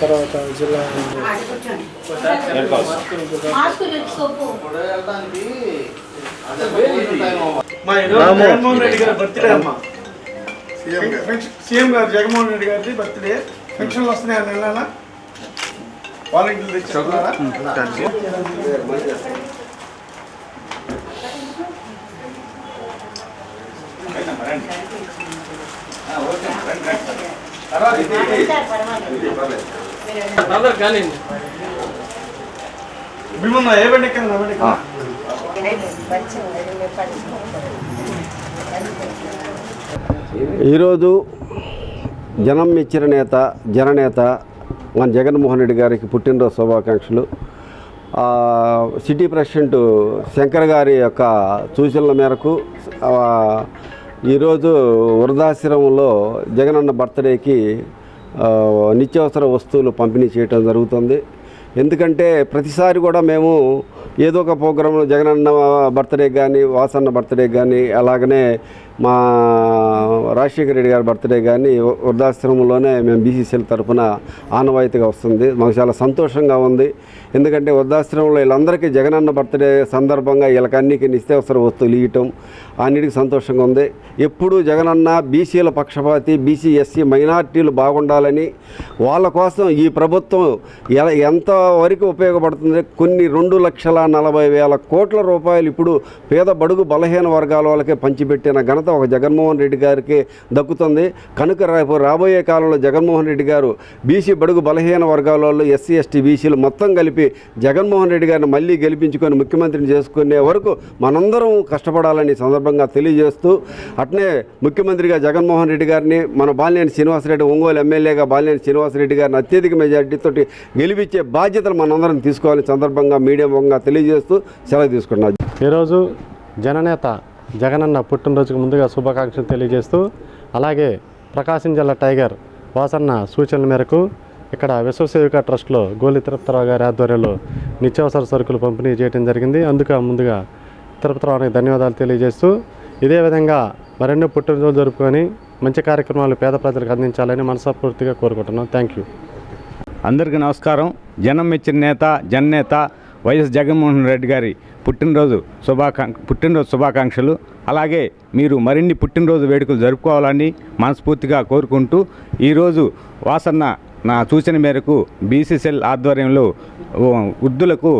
తర్వాత జిల్లా మా ఈరోజు జగన్మోహన్ రెడ్డి గారి బర్త్డే. అమ్మా ఫంక్షన్- సీఎం గారు జగన్మోహన్ రెడ్డి గారిది బర్త్డే ఫంక్షన్లు వస్తున్నాయి నెల నెల ఏ బండి బండి. ఈరోజు జనం మెచ్చిన నేత జననేత మన జగన్మోహన్ రెడ్డి గారికి పుట్టినరోజు శుభాకాంక్షలు. ఆ, సిటీ ప్రెసిడెంట్ శంకర్ గారి యొక్క సూచనల మేరకు ఈరోజు వృద్ధాశ్రమంలో జగనన్న బర్త్డేకి నిత్యావసర వస్తువులు పంపిణీ చేయటం జరుగుతుంది. ఎందుకంటే ప్రతిసారి కూడా మేము ఏదో ఒక ప్రోగ్రాంలో జగనన్న బర్త్డే కానీ వాసన్న బర్త్డే కానీ అలాగనే మా రాజశేఖర రెడ్డి గారి బర్త్డే కానీ వృద్ధాశ్రమంలోనే మేము బీసీసీఎల్ తరఫున ఆనవాయితీగా వస్తుంది. మాకు చాలా సంతోషంగా ఉంది. ఎందుకంటే వృద్ధాశ్రమంలో వీళ్ళందరికీ జగనన్న బర్త్డే సందర్భంగా వీళ్ళకి అన్నికి నిత్యావసర వస్తువులు ఇవ్వటం అన్నిటికీ సంతోషంగా ఉంది. ఎప్పుడూ జగనన్న బీసీల పక్షపాతి బీసీ ఎస్సీ మైనార్టీలు బాగుండాలని వాళ్ళ కోసం ఈ ప్రభుత్వం ఎలా ఎంత వరకు ఉపయోగపడుతుంది? కొన్ని రెండు లక్షల నలభై వేల కోట్ల రూపాయలు ఇప్పుడు పేద బడుగు బలహీన వర్గాల వాళ్ళకే పంచిపెట్టిన ఘనత ఒక జగన్మోహన్ రెడ్డి గారికి దక్కుతుంది. కనుక రేపు రాబోయే కాలంలో జగన్మోహన్ రెడ్డి గారు బీసీ బడుగు బలహీన వర్గాల వాళ్ళు ఎస్సీ ఎస్టీ బీసీలు మొత్తం కలిపి జగన్మోహన్ రెడ్డి గారిని మళ్ళీ గెలిపించుకొని ముఖ్యమంత్రిని చేసుకునే వరకు మనందరం కష్టపడాలని సందర్భంగా తెలియజేస్తూ అట్నే ముఖ్యమంత్రిగా జగన్మోహన్ రెడ్డి గారిని మన బాలినేని శ్రీనివాసరెడ్డి ఒంగోలు ఎమ్మెల్యేగా బాలినేని శ్రీనివాసరెడ్డి గారిని అత్యధిక మెజార్టీతో గెలిపించే బాధ్యతలు మనందరం తీసుకోవాలని సందర్భంగా మీడియా వంగ తెలియజేస్తూ సెలవు తీసుకున్నాం ఈరోజు జననేత జగనన్న పుట్టినరోజుకు ముందుగా శుభాకాంక్షలు తెలియజేస్తూ అలాగే ప్రకాశం జిల్లా టైగర్ వాసన్న సూచనల మేరకు ఇక్కడ విశ్వసేవిక ట్రస్ట్లో గోలి తిరుపతిరావు గారి ఆధ్వర్యంలో నిత్యావసర సరుకులు పంపిణీ చేయడం జరిగింది. అందుకు ముందుగా తిరుపతిరావుకి ధన్యవాదాలు తెలియజేస్తూ ఇదే విధంగా మరెన్నో పుట్టినరోజు జరుపుకొని మంచి కార్యక్రమాలు పేద ప్రజలకు అందించాలని మనస్ఫూర్తిగా కోరుకుంటున్నాం. Thank you. అందరికీ నమస్కారం. జనం మెచ్చిన నేత జననేత వైఎస్ జగన్మోహన్ రెడ్డి గారి పుట్టినరోజు శుభాకాంక్ష పుట్టినరోజు శుభాకాంక్షలు. అలాగే మీరు మరిన్ని పుట్టినరోజు వేడుకలు జరుపుకోవాలని మనస్ఫూర్తిగా కోరుకుంటూ ఈరోజు వాసన్న నా సూచన మేరకు బీసీసీఎల్ ఆధ్వర్యంలో వృద్ధులకు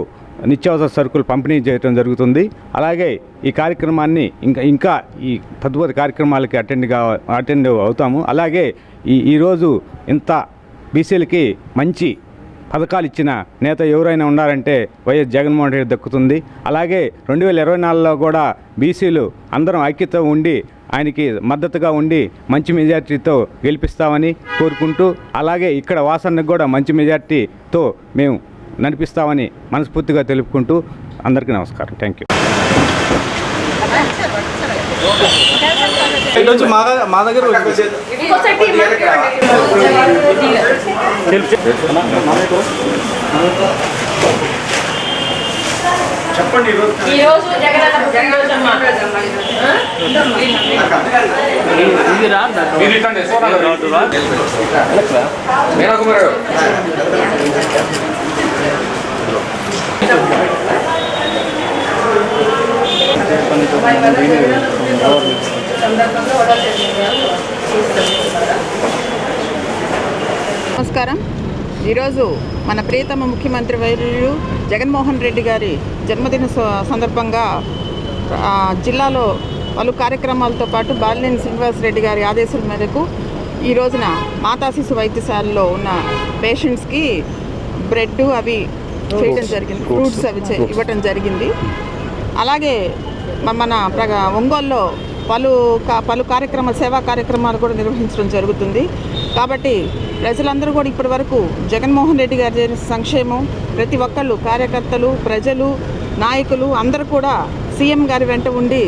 నిత్యావసర సరుకులు పంపిణీ చేయడం జరుగుతుంది. అలాగే ఈ కార్యక్రమాన్ని ఇంకా ఇంకా ఈ తదుపరి కార్యక్రమాలకి అటెండ్ కా అటెండ్ అవుతాము. అలాగే ఈ ఈరోజు ఇంత బీసీలకి మంచి పథకాలు ఇచ్చిన నేత ఎవరైనా ఉన్నారంటే వైఎస్ జగన్మోహన్ రెడ్డి దక్కుతుంది. అలాగే రెండు వేల ఇరవై నాలుగులో కూడా బీసీలు అందరం ఐక్యత ఉండి ఆయనకి మద్దతుగా ఉండి మంచి మెజార్టీతో గెలిపిస్తామని కోరుకుంటూ అలాగే ఇక్కడ వాసన్నకు కూడా మంచి మెజార్టీతో మేము నడిపిస్తామని మనస్ఫూర్తిగా తెలుపుకుంటూ అందరికీ నమస్కారం. Thank you. మా దగ్గర చెప్పండి ఈరోజు. ఈ రోజు జగనన్న పుట్టినరోజు అమ్మా. నమస్కారం. ఈరోజు మన ప్రియతమ ముఖ్యమంత్రి వైద్యులు జగన్మోహన్ రెడ్డి గారి జన్మదిన సందర్భంగా జిల్లాలో పలు కార్యక్రమాలతో పాటు బాలినేని శ్రీనివాస్ రెడ్డి గారి ఆదేశాల మేరకు ఈ రోజున మాతా శిశు వైద్యశాలలో ఉన్న పేషెంట్స్కి బ్రెడ్ అవి చేయడం జరిగింది. ఫ్రూట్స్. అవి చే- ఇవ్వటం జరిగింది. అలాగే మన ప్ర- ఒంగోలులో పలు పలు కార్యక్రమాలు సేవా కార్యక్రమాలు కూడా నిర్వహించడం జరుగుతుంది. కాబట్టి ప్రజలందరూ కూడా ఇప్పటి వరకు జగన్మోహన్ రెడ్డి గారు చేసిన సంక్షేమం ప్రతి ఒక్కళ్ళు కార్యకర్తలు ప్రజలు నాయకులు అందరూ కూడా సీఎం గారి వెంట ఉండి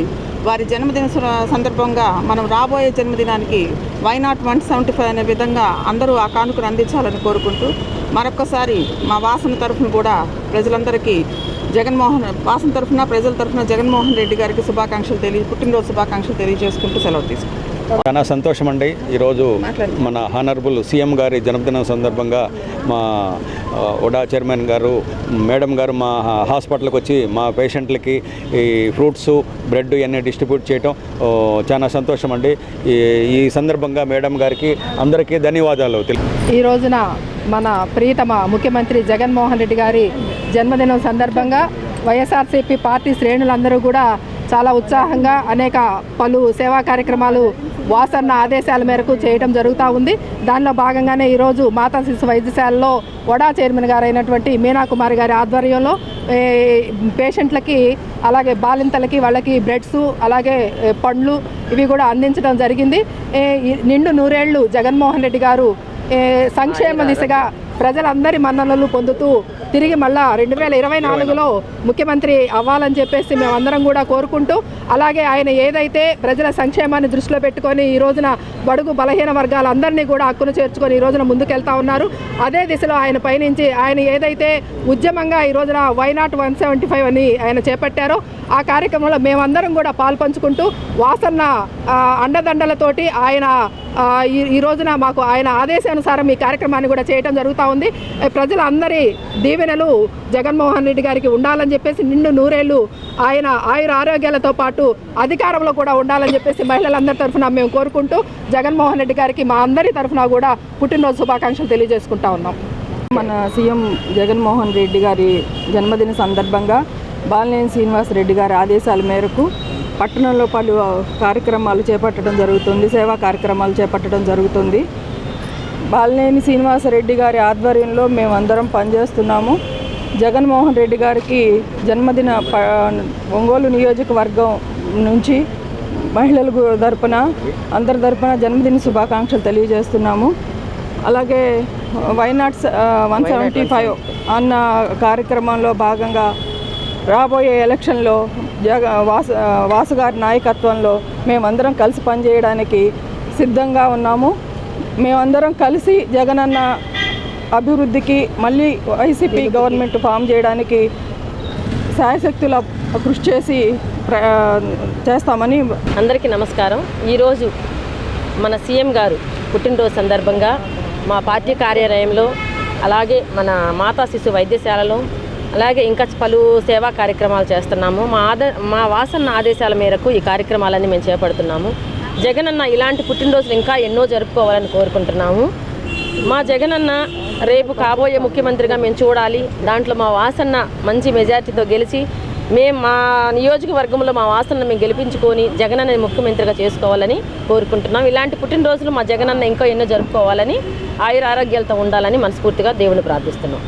వారి జన్మదిన స- సందర్భంగా మనం రాబోయే జన్మదినానికి why not one seventy five అనే విధంగా అందరూ ఆ కానుకను అందించాలని కోరుకుంటూ మరొకసారి మా వాసన తరఫున కూడా ప్రజలందరికీ జగన్మోహన్ వాసన తరఫున ప్రజల తరఫున జగన్మోహన్ రెడ్డి గారికి శుభాకాంక్షలు తెలియ పుట్టినరోజు శుభాకాంక్షలు తెలియజేసుకుంటూ సెలవు తీసుకుంటాం చాలా సంతోషం అండి ఈరోజు మన హానరబుల్ సీఎం గారి జన్మదినం సందర్భంగా మా ఉడా చైర్మన్ గారు మేడం గారు మా హాస్పిటల్కి వచ్చి మా పేషెంట్లకి ఈ ఫ్రూట్స్ బ్రెడ్ ఇవన్నీ డిస్ట్రిబ్యూట్ చేయటం చాలా సంతోషం అండి ఈ ఈ సందర్భంగా మేడం గారికి అందరికీ ధన్యవాదాలు. ఈ రోజున మన ప్రియతమ ముఖ్యమంత్రి జగన్మోహన్ రెడ్డి గారి జన్మదినం సందర్భంగా వైఎస్ఆర్సీపీ పార్టీ శ్రేణులందరూ కూడా చాలా ఉత్సాహంగా అనేక పలు సేవా కార్యక్రమాలు వాసన్న ఆదేశాల మేరకు చేయడం జరుగుతూ ఉంది. దానిలో భాగంగానే ఈరోజు మాతా శిశు వైద్యశాలలో వడా చైర్మన్ గారు అయినటువంటి మీనా కుమారి గారి ఆధ్వర్యంలో పేషెంట్లకి అలాగే బాలింతలకి వాళ్ళకి బ్రెడ్స్ అలాగే పండ్లు ఇవి కూడా అందించడం జరిగింది. నిండు నూరేళ్ళు జగన్మోహన్ రెడ్డి గారు సంక్షేమ దిశగా ప్రజలందరి మన్ననలు పొందుతూ తిరిగి మళ్ళా రెండు వేల ఇరవై నాలుగులో ముఖ్యమంత్రి అవ్వాలని చెప్పేసి మేమందరం కూడా కోరుకుంటూ అలాగే ఆయన ఏదైతే ప్రజల సంక్షేమాన్ని దృష్టిలో పెట్టుకొని ఈ రోజున బడుగు బలహీన వర్గాలందరినీ కూడా హక్కును చేర్చుకొని ఈ రోజున ముందుకెళ్తా ఉన్నారు. అదే దిశలో ఆయన పయనించి ఆయన ఏదైతే ఉద్యమంగా ఈ రోజున వైనాట్ వన్ సెవెంటీ ఫైవ్ అని ఆయన చేపట్టారో ఆ కార్యక్రమంలో మేమందరం కూడా పాల్పంచుకుంటూ వాసన్న అండదండలతోటి ఆయన ఈ ఈ రోజున మాకు ఆయన ఆదేశానుసారం ఈ కార్యక్రమాన్ని కూడా చేయడం జరుగుతూ ఉంది. ప్రజలందరి దీవెనలు జగన్మోహన్ రెడ్డి గారికి ఉండాలని చెప్పేసి నిండు నూరేళ్ళు ఆయన ఆయుర ఆరోగ్యాలతో పాటు అధికారంలో కూడా ఉండాలని చెప్పేసి మహిళలందరి తరఫున మేము కోరుకుంటూ జగన్మోహన్ రెడ్డి గారికి మా అందరి తరఫున కూడా పుట్టినరోజు శుభాకాంక్షలు తెలియజేసుకుంటా ఉన్నాం. మన సీఎం జగన్మోహన్ రెడ్డి గారి జన్మదిన సందర్భంగా బాలినేని శ్రీనివాస్ రెడ్డి గారి ఆదేశాల మేరకు పట్టణంలో పలు కార్యక్రమాలు చేపట్టడం జరుగుతుంది సేవా కార్యక్రమాలు చేపట్టడం జరుగుతుంది. బాలినేని శ్రీనివాసరెడ్డి గారి ఆధ్వర్యంలో మేమందరం పనిచేస్తున్నాము. జగన్మోహన్ రెడ్డి గారికి జన్మదిన ప ఒంగోలు నియోజకవర్గం నుంచి మహిళల తరపున అందరి తరపున జన్మదిన శుభాకాంక్షలు తెలియజేస్తున్నాము. అలాగే వైనాట్ వన్ సెవెంటీ ఫైవ్ అన్న కార్యక్రమంలో భాగంగా రాబోయే ఎలక్షన్లో జగ వాసు వాసు గారి నాయకత్వంలో మేమందరం కలిసి పనిచేయడానికి సిద్ధంగా ఉన్నాము. మేమందరం కలిసి జగనన్న అభివృద్ధికి మళ్ళీ వైసీపీ గవర్నమెంట్ ఫామ్ చేయడానికి శాయశక్తుల కృషి చేసి చేస్తామని అందరికీ నమస్కారం. ఈరోజు మన సీఎం గారు పుట్టినరోజు సందర్భంగా మా పార్టీ కార్యాలయంలో అలాగే మన మాతా శిశు వైద్యశాలలో అలాగే ఇంకా పలు సేవా కార్యక్రమాలు చేస్తున్నాము. మా ఆద మా వాసన్న ఆదేశాల మేరకు ఈ కార్యక్రమాలన్నీ మేము చేపడుతున్నాము. జగనన్న ఇలాంటి పుట్టినరోజులు ఇంకా ఎన్నో జరుపుకోవాలని కోరుకుంటున్నాము. మా జగనన్న రేపు కాబోయే ముఖ్యమంత్రిగా మేము చూడాలి. దాంట్లో మా వాసన్న మంచి మెజార్టీతో గెలిచి మేము మా నియోజకవర్గంలో మా వాసన మేము గెలిపించుకొని జగనన్న ముఖ్యమంత్రిగా చేసుకోవాలని కోరుకుంటున్నాం. ఇలాంటి పుట్టినరోజులు మా జగనన్న ఇంకా ఎన్నో జరుపుకోవాలని ఆయుర ఆరోగ్యాలతో ఉండాలని మనస్ఫూర్తిగా దేవుని ప్రార్థిస్తున్నాం.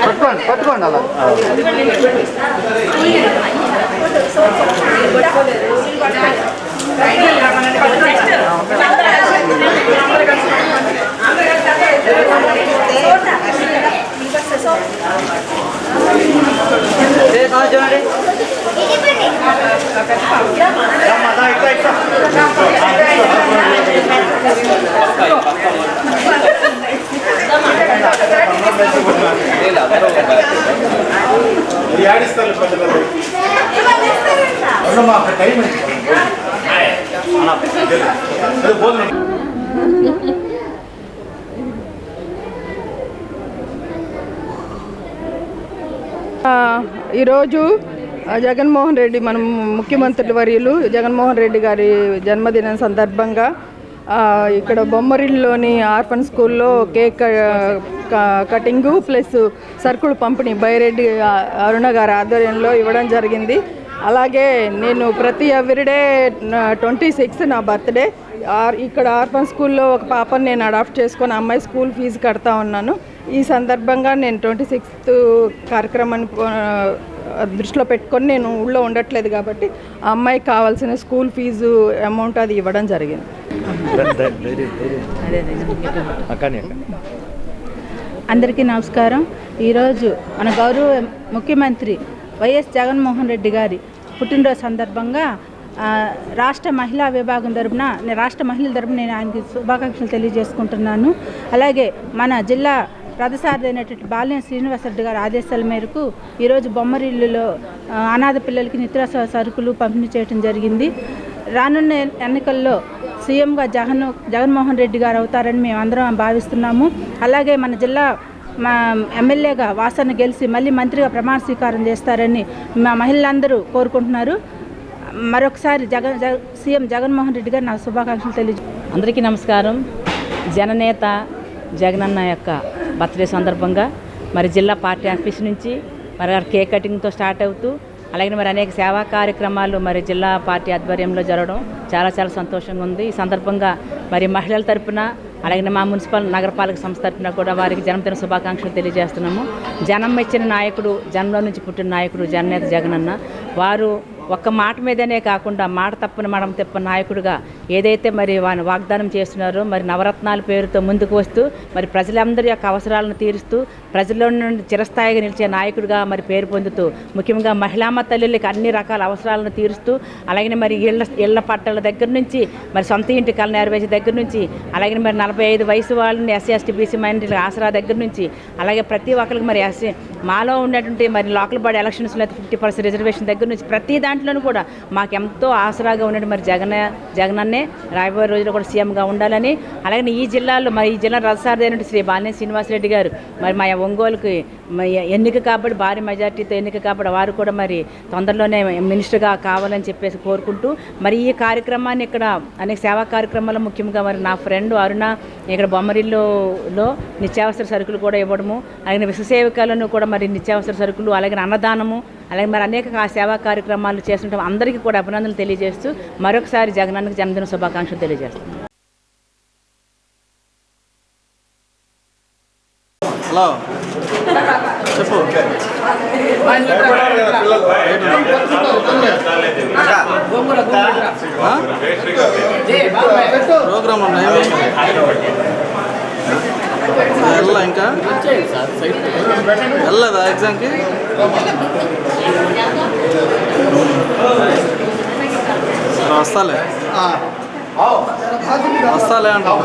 పట్టుకోండి పట్టుకోండి అలా ఆడిస్తాను టైం ఈరోజు జగన్మోహన్ రెడ్డి మనం ముఖ్యమంత్రి వర్యులు జగన్మోహన్ రెడ్డి గారి జన్మదినం సందర్భంగా ఇక్కడ బొమ్మరిల్లోని ఆర్ఫన్ స్కూల్లో కేక్ క- క- కటింగు ప్లస్ సరుకులు పంపిణీ బైరెడ్డి అరుణ గారి ఆధ్వర్యంలో ఇవ్వడం జరిగింది. అలాగే నేను ప్రతి ఎవ్రీడే ట్వంటీ సిక్స్ నా బర్త్డే ఆర్ ఇక్కడ ఆర్ఫన్ స్కూల్లో ఒక పాపని నేను అడాప్ట్ చేసుకొని అమ్మాయి స్కూల్ ఫీజు కడతా ఉన్నాను. ఈ సందర్భంగా నేను ట్వంటీ సిక్స్త్ కార్యక్రమాన్ని దృష్టిలో పెట్టుకొని నేను ఊళ్ళో ఉండట్లేదు కాబట్టి ఆ అమ్మాయికి కావాల్సిన స్కూల్ ఫీజు అమౌంట్ అది ఇవ్వడం జరిగింది. అందరికీ నమస్కారం. ఈరోజు మన గౌరవ ముఖ్యమంత్రి వైఎస్ జగన్మోహన్ రెడ్డి గారి పుట్టినరోజు సందర్భంగా రాష్ట్ర మహిళా విభాగం తరపున రాష్ట్ర మహిళల తరపున నేను ఆయనకి శుభాకాంక్షలు తెలియజేసుకుంటున్నాను. అలాగే మన జిల్లా రథసారథి అయినటువంటి బాలిన శ్రీనివాసరెడ్డి గారి ఆదేశాల మేరకు ఈరోజు బొమ్మరిల్లులో అనాథ పిల్లలకి నిత్యావసర సరుకులు పంపిణీ చేయడం జరిగింది. రానున్న ఎన్నికల్లో సీఎంగా జగన్ జగన్మోహన్ రెడ్డి గారు అవుతారని మేము అందరం భావిస్తున్నాము. అలాగే మన జిల్లా మా ఎమ్మెల్యేగా వాసన గెలిచి మళ్ళీ మంత్రిగా ప్రమాణ స్వీకారం చేస్తారని మా మహిళలందరూ కోరుకుంటున్నారు. మరొకసారి జగన్ సీఎం జగన్మోహన్ రెడ్డి గారు నాకు శుభాకాంక్షలు తెలియజే అందరికీ నమస్కారం. జననేత జగనన్న యొక్క బర్త్డే సందర్భంగా మరి జిల్లా పార్టీ ఆఫీస్ నుంచి మరి కేక్ కటింగ్తో స్టార్ట్ అవుతూ అలాగే మరి అనేక సేవా కార్యక్రమాలు మరి జిల్లా పార్టీ ఆధ్వర్యంలో జరగడం చాలా చాలా సంతోషంగా ఉంది. ఈ సందర్భంగా మరి మహిళల తరపున అలాగే మా మున్సిపల్ నగరపాలక సంస్థ తరపున కూడా వారికి జన్మదిన శుభాకాంక్షలు తెలియజేస్తున్నాము. జనం ఇచ్చిన నాయకుడు జనంలో నుంచి పుట్టిన నాయకుడు జననేత జగనన్న వారు ఒక్క మాట మీదనే కాకుండా మాట తప్పని మనం తిప్పని నాయకుడిగా ఏదైతే మరి వాని వాగ్దానం చేస్తున్నారో మరి నవరత్నాల పేరుతో ముందుకు వస్తూ మరి ప్రజలందరి యొక్క అవసరాలను తీరుస్తూ ప్రజల్లో నుండి చిరస్థాయిగా నిలిచే నాయకుడిగా మరి పేరు పొందుతూ ముఖ్యంగా మహిళామ తల్లులకి అన్ని రకాల అవసరాలను తీరుస్తూ అలాగే మరి ఇళ్ళ ఇళ్ళ పట్టాల దగ్గర నుంచి మరి సొంత ఇంటి కళ నెరవేర్చే దగ్గర నుంచి అలాగే మరి నలభై ఐదు వయసు వాళ్ళని ఎస్సీ ఎస్టీ బీసీ మైనార్టీల ఆసరా దగ్గర నుంచి అలాగే ప్రతి ఒక్కరికి మరి ఎస్సీ మాలో ఉన్నటువంటి మరి లోకల్ బాడీ ఎలక్షన్స్లో అయితే ఫిఫ్టీ పర్సెంట్ రిజర్వేషన్ దగ్గర నుంచి ప్రతి దాని దాంట్లోనూ కూడా మాకెంతో ఆసరాగా ఉన్నట్టు మరి జగన్ జగనన్నే రాబోయే రోజుల్లో కూడా సీఎంగా ఉండాలని అలాగే ఈ జిల్లాలో మరి ఈ జిల్లా రథసారథి శ్రీ బాలినేని శ్రీనివాసరెడ్డి గారు మరి మా ఒంగోలుకి ఎన్నిక కాబట్టి భారీ మెజార్టీతో ఎన్నిక కాబట్టి వారు కూడా మరి తొందరలోనే మినిస్టర్గా కావాలని చెప్పేసి కోరుకుంటూ మరి ఈ కార్యక్రమాన్ని ఇక్కడ అనేక సేవా కార్యక్రమాలు ముఖ్యంగా మరి నా ఫ్రెండ్ అరుణ ఇక్కడ బొమ్మరిల్లులో నిత్యావసర సరుకులు కూడా ఇవ్వడము అలాగే విశ్వసేవికలను కూడా మరి నిత్యావసర సరుకులు అలాగే అన్నదానము అలాగే మరి అనేక సేవా కార్యక్రమాలు చేస్తుంటాం అందరికీ కూడా అభినందనలు తెలియజేస్తూ మరొకసారి జగనానికి జన్మదిన శుభాకాంక్షలు తెలియజేస్తాం. హలో. చెప్పు. ప్రోగ్రామ్ ఉన్నాయి వెళ్ళా ఇంకా? వెళ్ళదా ఎగ్జామ్కి? వస్తాలే వస్తాలే అంటాం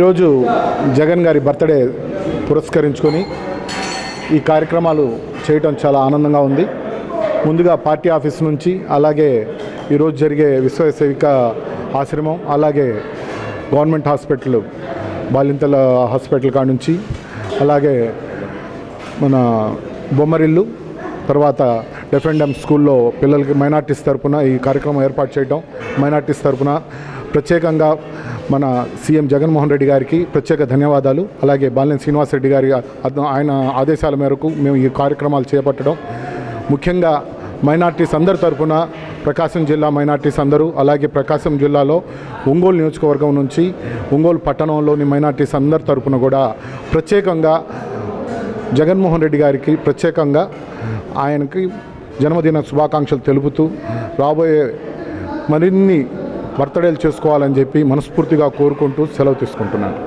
ఈరోజు జగన్ గారి బర్త్డే పురస్కరించుకొని ఈ కార్యక్రమాలు చేయటం చాలా ఆనందంగా ఉంది. ముందుగా పార్టీ ఆఫీస్ నుంచి అలాగే ఈరోజు జరిగే విశ్వసేవిక ఆశ్రమం అలాగే గవర్నమెంట్ హాస్పిటల్ బాలింతల హాస్పిటల్ కాడ నుంచి అలాగే మన బొమ్మరిల్లు తర్వాత డెఫెండమ్ స్కూల్లో పిల్లలకి మైనార్టీస్ తరపున ఈ కార్యక్రమం ఏర్పాటు చేయడం మైనార్టీస్ తరపున ప్రత్యేకంగా మన సీఎం జగన్మోహన్ రెడ్డి గారికి ప్రత్యేక ధన్యవాదాలు. అలాగే బాలినేని శ్రీనివాసరెడ్డి గారి ఆయన ఆదేశాల మేరకు మేము ఈ కార్యక్రమాలు చేపట్టడం. ముఖ్యంగా మైనార్టీస్ అందరి తరఫున ప్రకాశం జిల్లా మైనార్టీస్ అందరూ అలాగే ప్రకాశం జిల్లాలో ఒంగోలు నియోజకవర్గం నుంచి ఒంగోలు పట్టణంలోని మైనార్టీస్ అందరి తరఫున కూడా ప్రత్యేకంగా జగన్మోహన్ రెడ్డి గారికి ప్రత్యేకంగా ఆయనకి జన్మదిన శుభాకాంక్షలు తెలుపుతూ రాబోయే మరిన్ని బర్త్డేలు చేసుకోవాలని చెప్పి మనస్ఫూర్తిగా కోరుకుంటూ సెలవు తీసుకుంటున్నాను.